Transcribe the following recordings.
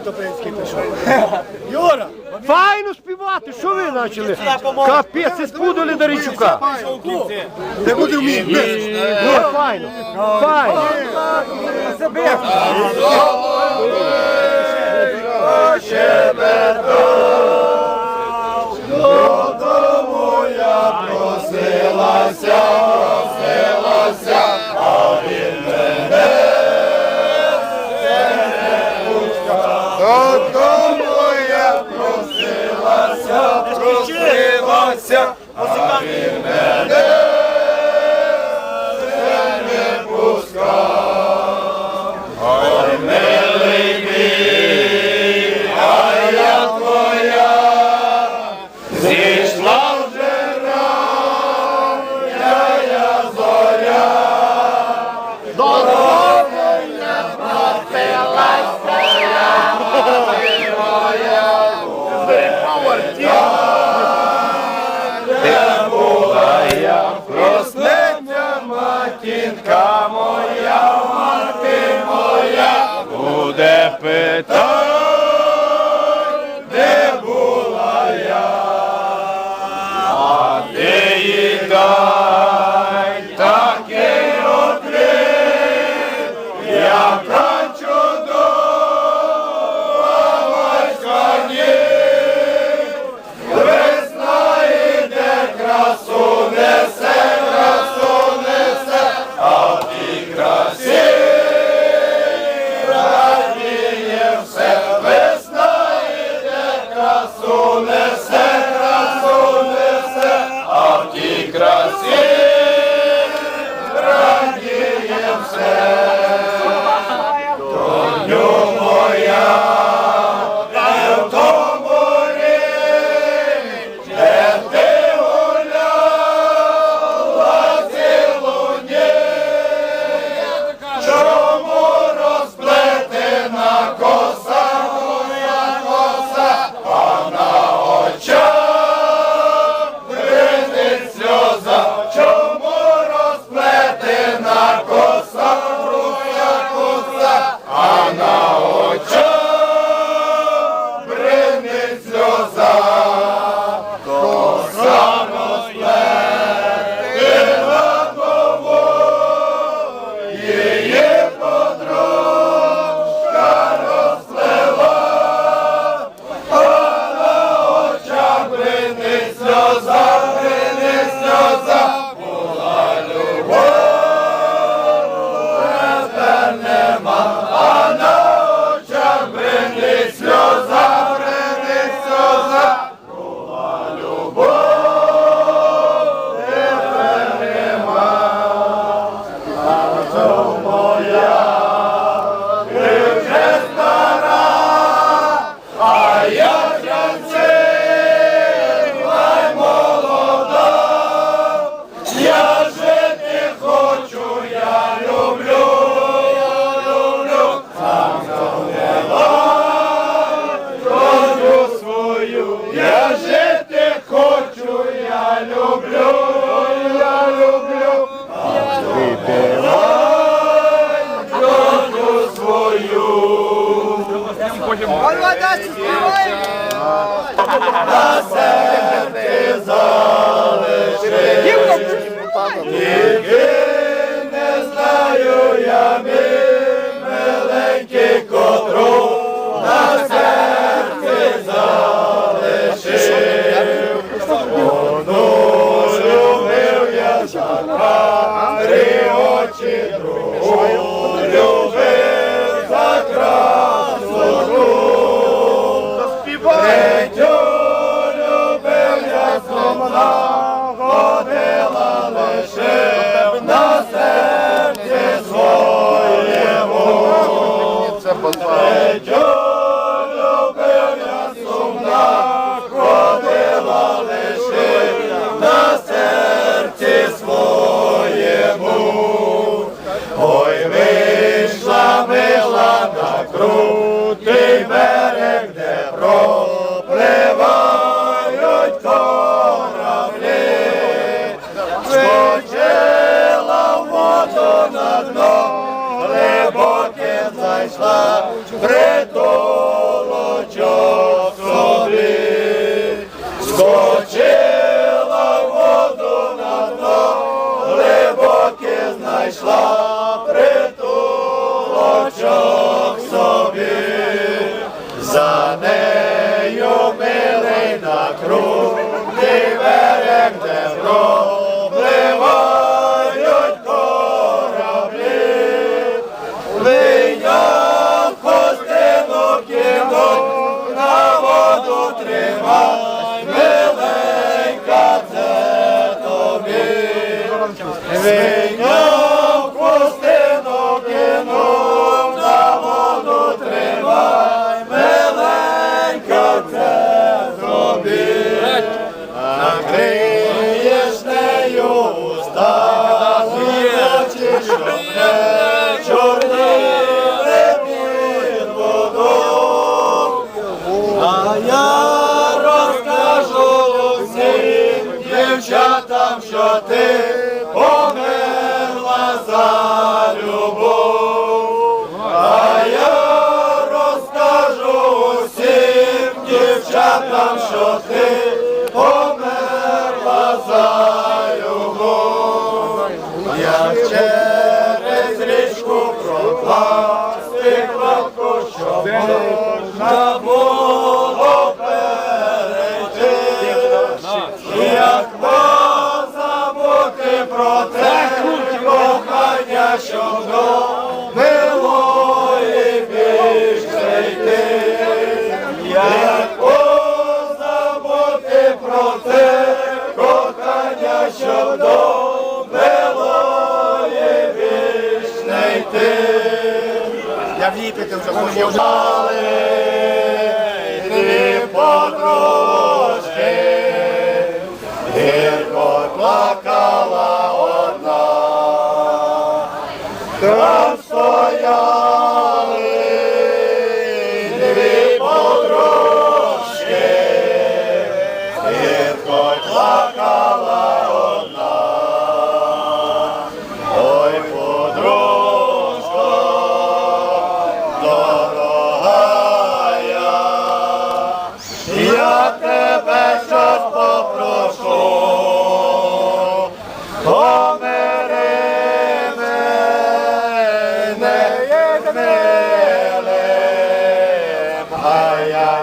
Топинський прийшов. Юра! Файно співати! Що ви почали? Капець, це спудали до Річука. Це буде вміти. Ну, файно. Файно. Забив. Щебетон. Ніки не знаю я. Preto. нам, що ти померла за любов, а я розкажу усім дівчатам, що ти. тільки тим законом. Дали,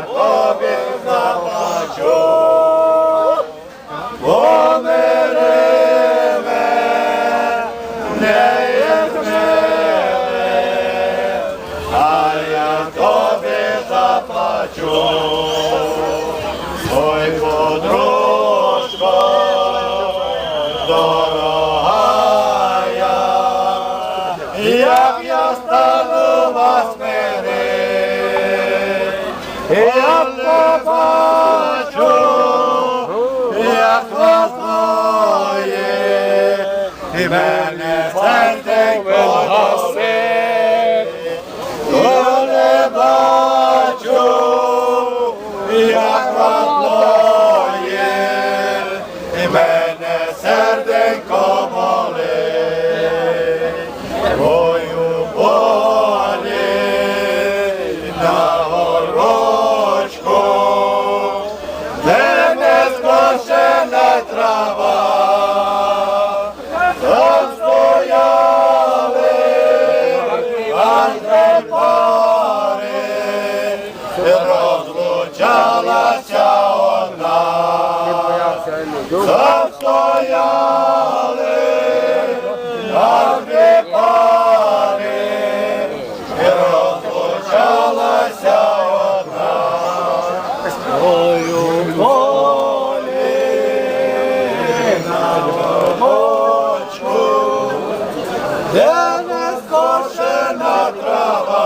я тобі заплачу. мене серденько носи, то не бачу, серденько. праця одна, застояли наші пари, і розпочалася одна, Бою волі на бочку, де не скошена трава.